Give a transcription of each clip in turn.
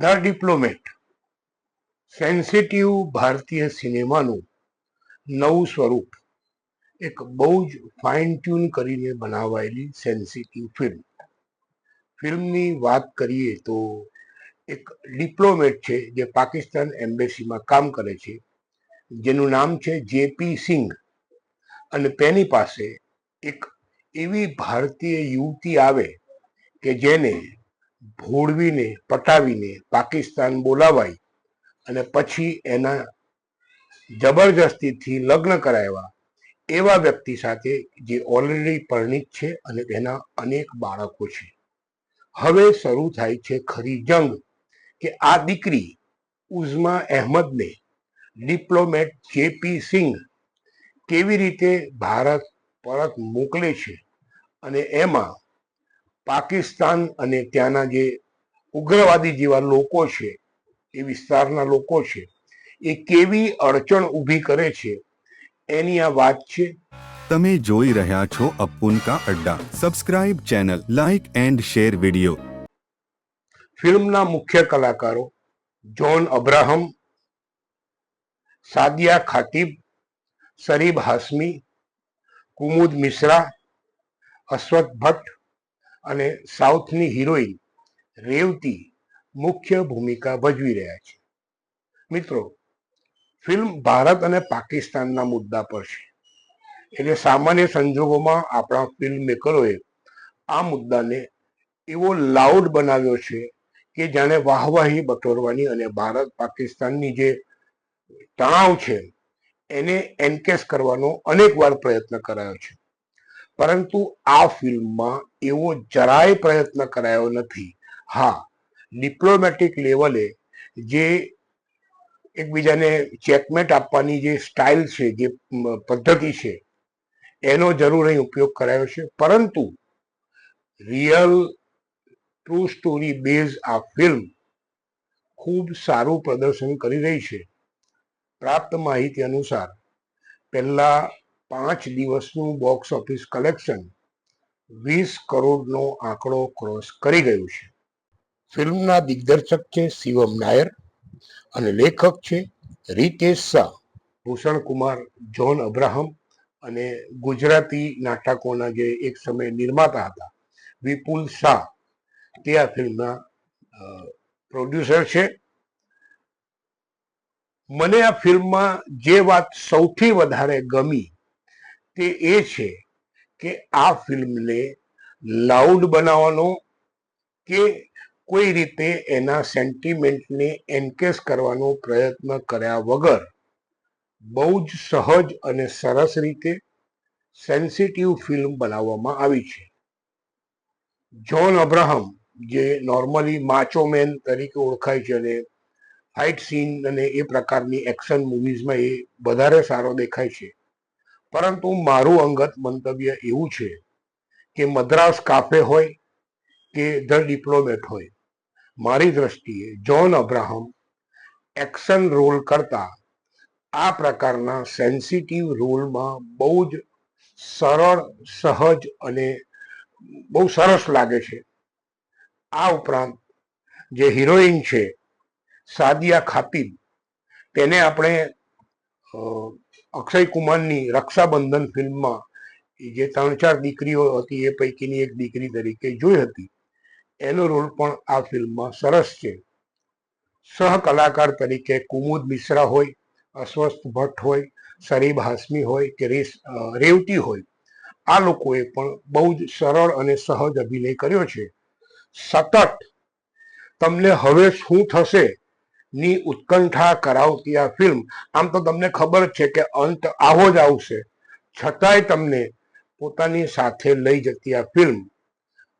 The diplomat sensitive ભારતીય સિનેમાનું નવું સ્વરૂપ. એક બહુ જ ફાઇન ટ્યુન કરીને બનાવાયેલી સેન્સિટિવ ફિલ્મ ફિલ્મની વાત કરીએ તો એક ડિપ્લોમેટ છે જે પાકિસ્તાન એમ્બેસીમાં કામ કરે છે. જેનું નામ છે જેપી સિંઘ. અને તેની પાસે એક એવી ભારતીય યુવતી આવે કે જેને ભોળવીને પટાવીને પાકિસ્તાન બોલાવાય અને પછી એના જબરજસ્તીથી લગ્ન કરાવ્યા એવા વ્યક્તિ સાથે જે ઓલરેડી પરણિત છે અને તેના અનેક બાળકો છે. હવે શરૂ થાય છે ખરી જંગ કે આ દીકરી ઉઝમા અહેમદને ડિપ્લોમેટ જેપી સિંઘ કેવી રીતે ભારત પરત મોકલે છે અને એમાં પાકિસ્તાન અને ત્યાંના જે ઉગ્રવાદી જેવા લોકો છે એ વિસ્તારના લોકો છે એ કેવી અડચણ ઊભી કરે છે એની આ વાત છે. તમે જોઈ રહ્યા છો Apun ka Adda. Subscribe channel like and share video ફિલ્મના મુખ્ય કલાકારો જોન અબ્રાહમ સાદિયા ખાતિબ શરીબ હાસમી કુમુદ મિશ્રા અશ્વથ ભટ્ટ અને સાઉથની હિરોઈન રેવતી મુખ્ય ભૂમિકા ભજવી રહ્યા છે. મિત્રો, ફિલ્મ ભારત અને પાકિસ્તાનના મુદ્દા પર છે. એટલે સામાન્ય સંજોગોમાં આપણા ફિલ્મ મેકરોએ આ મુદ્દાને એવો લાઉડ બનાવ્યો છે કે જાણે વાહવાહી બટોરવાની અને ભારત પાકિસ્તાનની જે તણાવ છે, એને એન્કેસ કરવાનો અનેક વાર પ્રયત્ન કરાયો છે. પરંતુ આ ફિલ્મમાં એવો જરાય પ્રયત્ન કરાયો નથી. હા ડિપ્લોમેટિક લેવલે જે એકબીજાને ચેકમેટ આપવાની જે સ્ટાઇલ છે, જે પદ્ધતિ છે, એનો જરૂર અહીં ઉપયોગ કરાયો છે. પરંતુ રિયલ ટ્રુ સ્ટોરી બેઝ આ ફિલ્મ ખૂબ સારું પ્રદર્શન કરી રહી છે. પ્રાપ્ત માહિતી અનુસાર પહેલા પાંચ દિવસનું બોક્સ ઓફિસ કલેક્શન વીસ કરોડનો આંકડો ક્રોસ કરી ગયું છે. ફિલ્મના દિગ્દર્શક છે શિવમ નાયર અને લેખક છે રીતેશ શાહ ભૂષણ કુમાર જ્હોન અબ્રાહમ અને ગુજરાતી નાટકોના જે એક સમયે નિર્માતા હતા વિપુલ શાહ. તે આ ફિલ્મના પ્રોડ્યુસર છે. મને આ ફિલ્મમાં જે વાત સૌથી વધારે ગમી તે એ છે કે આ ફિલ્મને લાઉડ બનાવવાનો કે કોઈ રીતે એના સેન્ટિમેન્ટને એન્કેસ કરવાનો પ્રયત્ન કર્યા વગર બહુ જ સહજ અને સરસ રીતે સેન્સિટિવ ફિલ્મ બનાવવામાં આવી છે. જ્હોન અબ્રાહમ, જે નોર્મલી માચો મેન તરીકે ઓળખાય છે અને ફાઇટ સીન અને એ પ્રકારની એક્શન મૂવીઝમાં એ વધારે સારો દેખાય છે પરંતુ મારું અંગત મંતવ્ય એવું છે કે મદ્રાસ કાફે હોય કે ધ ડિપ્લોમેટ હોય. મારી દ્રષ્ટિએ જોન અબ્રાહમ એક્શન રોલ કરતા આ પ્રકારના સેન્સિટિવ રોલમાં બહુ જ સરળ, સહજ અને બહુ સરસ લાગે છે. આ ઉપરાંત જે હિરોઈન છે સાદિયા ખાતીબ, તેને આપણે અક્ષય કુમારની રક્ષાબંધન ફિલ્મમાં જે ત્રણ ચાર દીકરીઓ હતી, એ પૈકીની એક દીકરી તરીકે જોઈ હતી. એનો રોલ પણ આ ફિલ્મમાં સરસ છે. સહ કલાકાર તરીકે કુમુદ મિશ્રા હોય, અસ્વસ્થ ભટ્ટ હોય શરીબ હાસમી હોય કે રેસ રેવટી હોય, આ લોકોએ પણ બહુ જ સરળ અને સહજ અભિનય કર્યો છે. સતત તમને હવે શું થશે? ની ઉત્કંઠા કરાવતી આ ફિલ્મ આમ તો તમને ખબર જ છે કે અંત આવો જ આવશે છતાંય તમને પોતાની સાથે લઈ જતી આ ફિલ્મ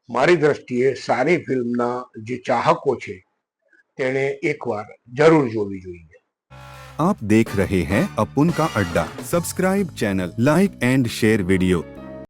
મારી દ્રષ્ટિએ સારી ફિલ્મના જે ચાહકો છે તેણે એકવાર જરૂર જોવી જોઈએ आप देख रहे हैं अपुन का अड्डा subscribe channel like and share video